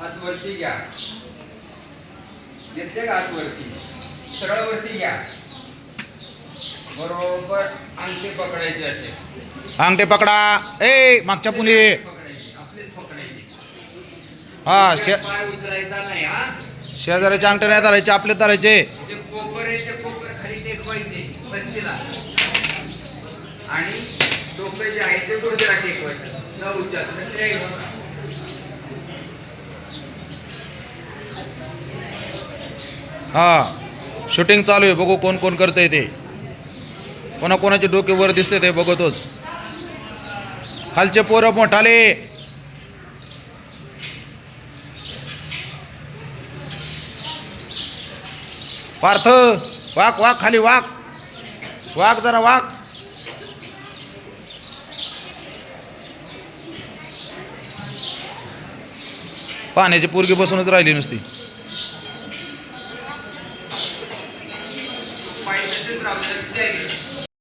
हात वरती घ्या. घेतले का हात वरती सरळ वरती घ्या. बरोबर. अंगठे पकडायचे असे. अंगठे पकडा. ए मागच्या पुणे हा शे पाय उचलायचा नाही हा. शेजाऱ्याचे अंगठे नाही धरायचे आपले धरायचे. जे कोपर आहे ते कोपर खाली टेकवायचे बच्चीला आणि डोकं जे आहे ते गुडघ्याला टेकवायचं. न उच्चार हा शूटिंग चालू आहे. बघू कोण कोण करतंय ते. कोणा कोणाचे डोके वर दिसते ते बघतोच. खालचे पोरं मोठाले. पार्थ वाक वाक खाली वाक. वाक जरा वाक. पाण्याची पोरगी बसूनच राहिली नुसती. Ateşli bırakacak değil.